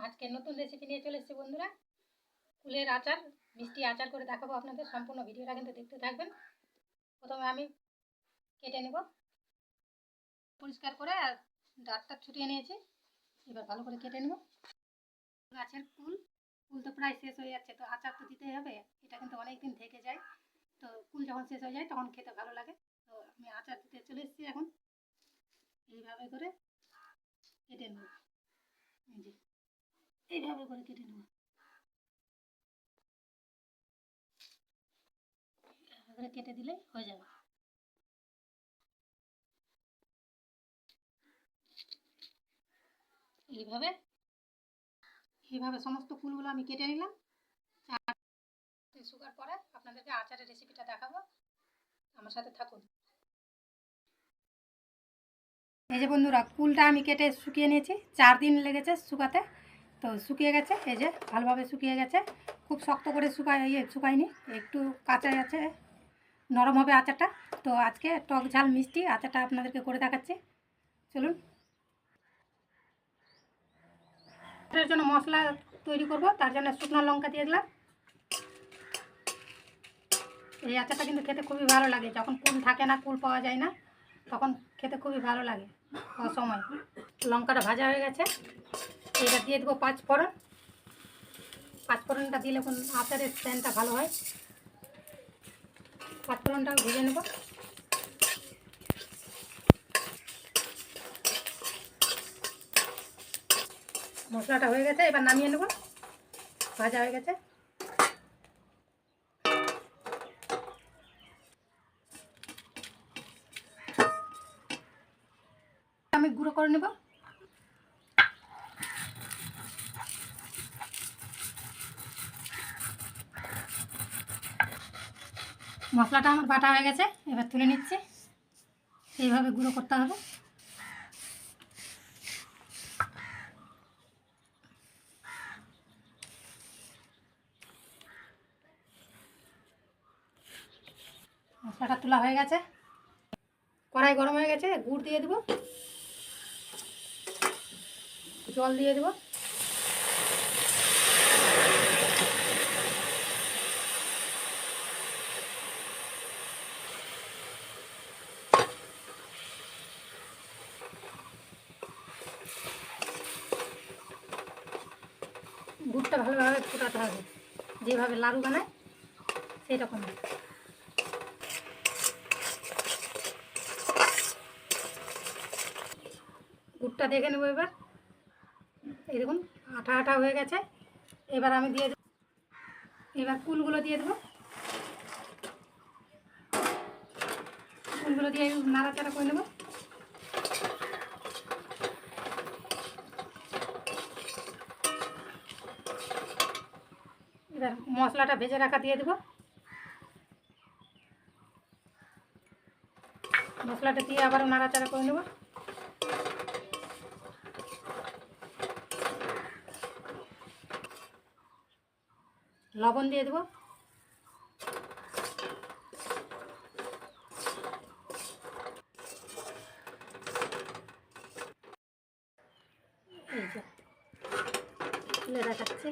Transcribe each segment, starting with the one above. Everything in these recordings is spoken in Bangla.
আজকে নতুন রেসিপি নিয়ে চলে এসেছি বন্ধুরা। ফুলের আচার, মিষ্টি আচার করে দেখাবো আপনাদের সম্পূর্ণ ভিডিওটা কিন্তু দেখতে থাকবেন। প্রথমে আমি কেটে নেব। পরিষ্কার করে আর ডাঁটটা ছুটিয়ে নিয়েছি। এবার ভালো করে কেটে নেব। গাছের কুল কুল তো প্রায় শেষ হয়ে যাচ্ছে, তো আচার তো দিতেই হবে। এটা কিন্তু অনেক দিন থেকে যায়। তো কুল যখন শেষ হয়ে যায়, তখন খেতে ভালো লাগে। তো আমি আচার দিতে চলে এসেছি এখন। এইভাবে করে কেটে নেব। এইভাবে করে কেটে করে কেটে দিলে হয়ে যাবে। এইভাবে এইভাবে সমস্ত ফুলগুলো আমি কেটে নিলাম। শুকার পরে আপনাদেরকে আচারের রেসিপিটা দেখাবো। আমার সাথে থাকুন। এই যে বন্ধুরা কুলটা আমি কেটে শুকিয়ে নিয়েছি। চার দিন লেগেছে শুকাতে। তো শুকিয়ে গেছে, এই যে ভালোভাবে শুকিয়ে গেছে। খুব শক্ত করে শুকায় ইয়ে শুকায়নি, একটু কাঁচা আছে, নরম হবে আচারটা। তো আজকে টক ঝাল মিষ্টি, আচারটা আপনাদেরকে করে দেখাচ্ছি। চলুন। এটার জন্য মশলা তৈরি করব, তার জন্য শুকনো লঙ্কা দিয়ে দিলাম। এই আচারটা কিন্তু খেতে খুবই ভালো লাগে, যখন কুল থাকে না, কুল পাওয়া যায় না, তখন খেতে খুবই ভালো লাগে, অসময়। লঙ্কাটা ভাজা হয়ে গেছে। এটা দিয়ে দেবো পাঁচ ফোড়ন। পাঁচ ফোড়নটা দিলে কোন আচারের স্ট্যান্ডটা ভালো হয়। পাঁচ ফোড়নটা ভেজে নেব। মশলাটা হয়ে গেছে, এবার নামিয়ে নেব। ভাজা হয়ে গেছে। আমি গুঁড়ো করে নেব। মশলাটা আমার বাটা হয়ে গেছে, এবার তুলে নিচ্ছি। এইভাবে গুঁড়ো করতে হবে। মশলাটা তোলা হয়ে গেছে। কড়াই গরম হয়ে গেছে, গুড় দিয়ে দেবো। জল দিয়ে দেবো। গুড়টা ভালোভাবে ফোটাতে হবে। যেভাবে লাড়ু বানায় সেই রকম গুড়টা দেখে নেব এবার। দেখুন, আঠা আঠা হয়ে গেছে। এবার আমি দিয়ে এবার কুলগুলো দিয়ে দেবো। কুলগুলো দিয়ে নাড়াচাড়া করে নেব এবার মশলাটা ভেজে রাখা দিয়ে দেবো। মশলাটা দিয়ে আবারও নাড়াচাড়া করে নেব। লবণ দিয়ে দেবো। এই যে দেখাচ্ছি।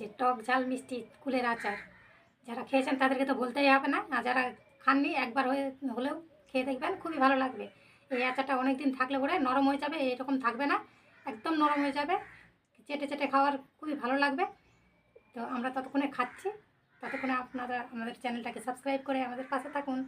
যে টক ঝাল মিষ্টি কুলের আচার, যারা খেয়েছেন তাদেরকে তো বলতেই হবে না। আর যারা খাননি, একবার হয়ে হলেও খেয়ে দেখবেন, খুবই ভালো লাগবে। এই আচারটা অনেক দিন থাকলে পরে নরম হয়ে যাবে, এরকম থাকবে না, একদম নরম হয়ে যাবে। চেটে চেটে খাওয়ার খুবই ভালো লাগবে। তো আমরা ততক্ষণে খাচ্ছি। ততক্ষণে আপনারা আমাদের চ্যানেলটাকে সাবস্ক্রাইব করে আমাদের পাশে থাকুন।